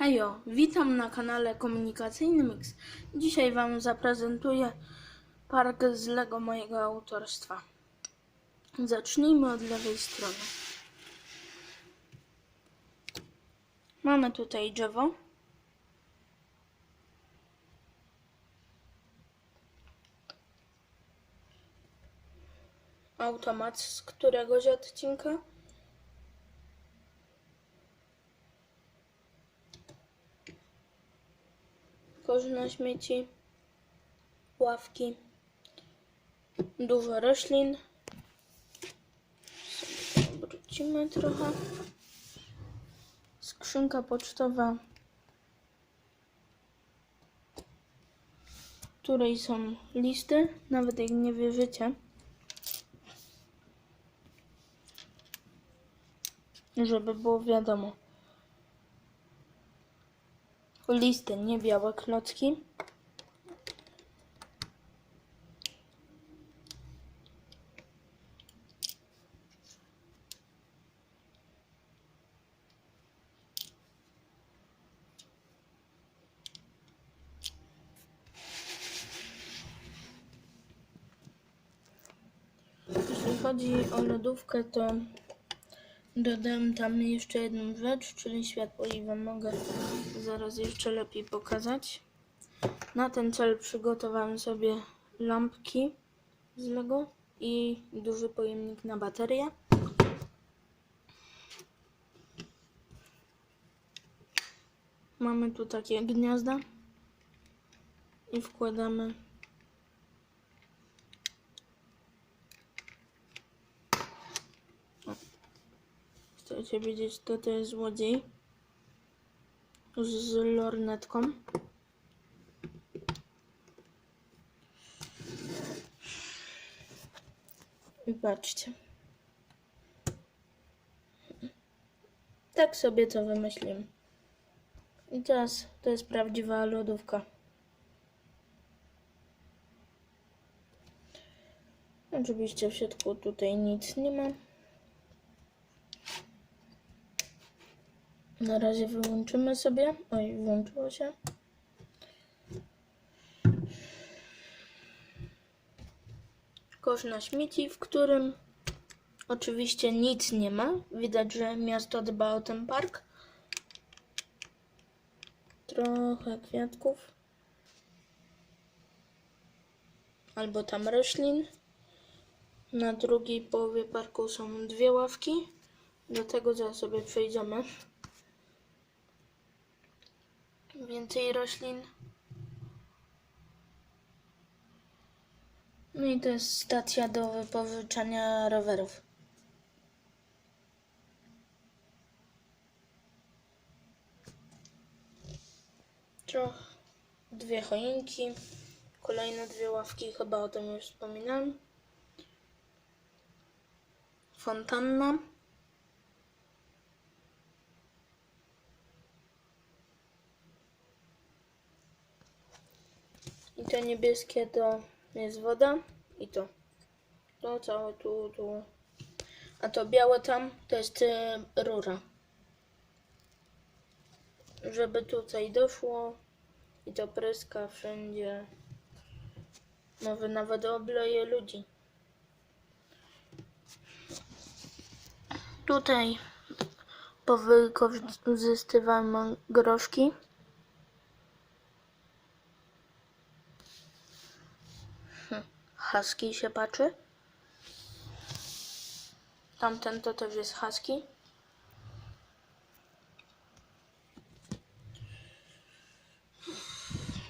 Hejo, witam na kanale Komunikacyjny Mix. Dzisiaj Wam zaprezentuję park z Lego mojego autorstwa. Zacznijmy od lewej strony. Mamy tutaj drzewo. Automat z któregoś odcinka. Kosz na śmieci, ławki, dużo roślin. Obrócimy trochę. Skrzynka pocztowa, w której są listy, nawet jak nie wierzycie. Żeby było wiadomo. Listy, nie białe klocki. Jeśli chodzi o lodówkę, to Dodam tam jeszcze jedną rzecz, czyli światło i Wam mogę zaraz jeszcze lepiej pokazać. Na ten cel przygotowałem sobie lampki z Lego i duży pojemnik na baterię. Mamy tu takie gniazda i wkładamy Chcecie wiedzieć, kto to jest złodziej? Z lornetką. I patrzcie. Tak sobie to wymyśliłem. I teraz to jest prawdziwa lodówka. Oczywiście w środku tutaj nic nie ma. Na razie wyłączymy sobie. Oj, włączyło się. Kosz na śmieci, w którym oczywiście nic nie ma. Widać, że miasto dba o ten park. Trochę kwiatków. Albo tam roślin. Na drugiej połowie parku są dwie ławki. Do tego zaraz sobie przejdziemy więcej roślin. No i to jest stacja do wypożyczania rowerów. Trochę dwie choinki, kolejne dwie ławki, chyba o tym już wspominałem. Fontanna. I to niebieskie to jest woda i to. To całe tu, tu. A to białe tam to jest y, rura. Żeby tutaj doszło i to pryska wszędzie. Może nawet obleje ludzi. Tutaj powykorzystywałem groszki. Husky się patrzy. Tamten to też jest husky.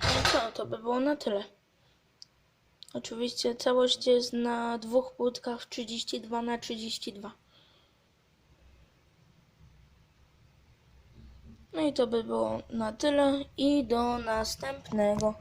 No co, to by było na tyle. Oczywiście całość jest na dwóch płytkach 32 na 32. No i to by było na tyle i do następnego.